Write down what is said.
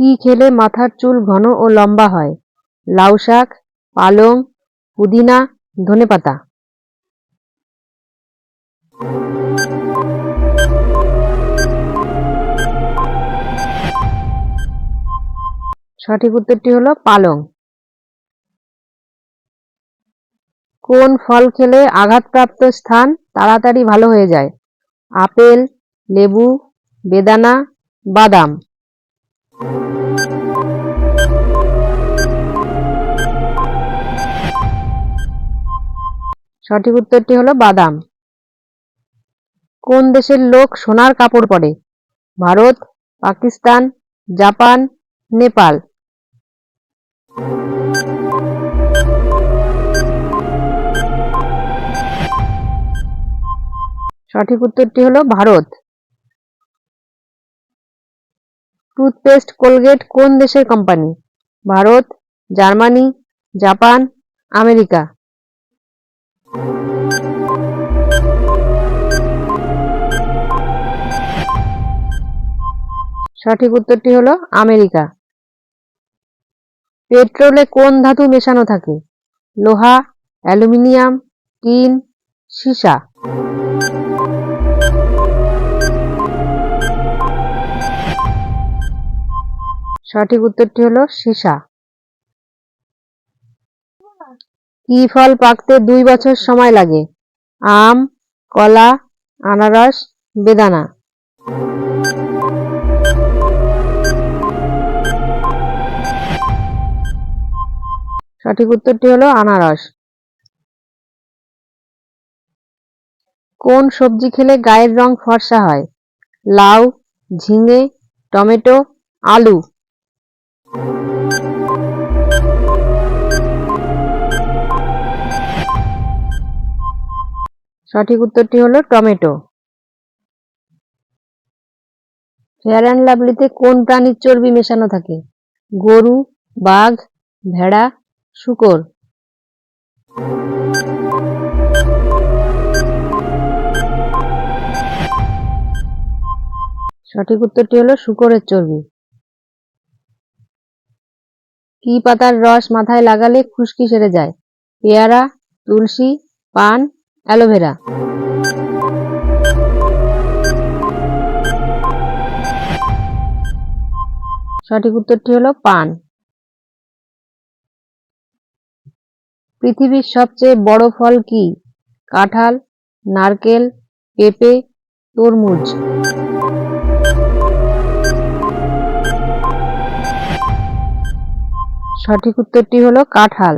কি খেলে মাথার চুল ঘন ও লম্বা হয়? লাউ শাক, পালং, পুদিনা, ধনেপাতা। সঠিক উত্তরটি হলো পালং। কোন ফল খেলে আঘাতপ্রাপ্ত স্থান তাড়াতাড়ি ভালো হয়ে যায়? আপেল, লেবু, বেদানা, বাদাম। সঠিক উত্তরটি হলো বাদাম। কোন দেশের লোক সোনার কাপড় পরে? ভারত, পাকিস্তান, জাপান, নেপাল। সঠিক উত্তরটি হলো ভারত। টুথপেস্ট কোলগেট কোন দেশের company? Bharat, Germany, Japan, America. সঠিক উত্তরটি হলো আমেরিকা। পেট্রোলে কোন ধাতু মেশানো থাকে? লোহা, অ্যালুমিনিয়াম, টিন, সীসা। সঠিক উত্তরটি হলো সীসা। কি ফল পাকতে দুই বছর সময় লাগে? আম, কলা, আনারস, বেদানা। সঠিক উত্তরটি হলো আনারস। কোন সবজি খেলে গায়ের রং ফর্সা হয়? লাউ, ঝিঙে, টমেটো, আলু। সঠিক উত্তরটি হলো টমেটো। ফেয়ার অ্যান্ড লাভলিতে কোন প্রাণীর চর্বি মেশানো থাকে? গরু, বাঘ, ভেড়া, শুকর। সঠিক উত্তরটি হলো শুকরের চর্বি। কি পাতার রস মাথায় লাগালে খুশকি সেরে যায়? পেয়ারা, তুলসী, পান অ্যালোভেরা। সঠিক উত্তরটি হলো পান। পৃথিবীর সবচেয়ে বড় ফল কি? কাঁঠাল, নারকেল, পেঁপে, তরমুজ। সঠিক উত্তরটি হলো কাঁঠাল।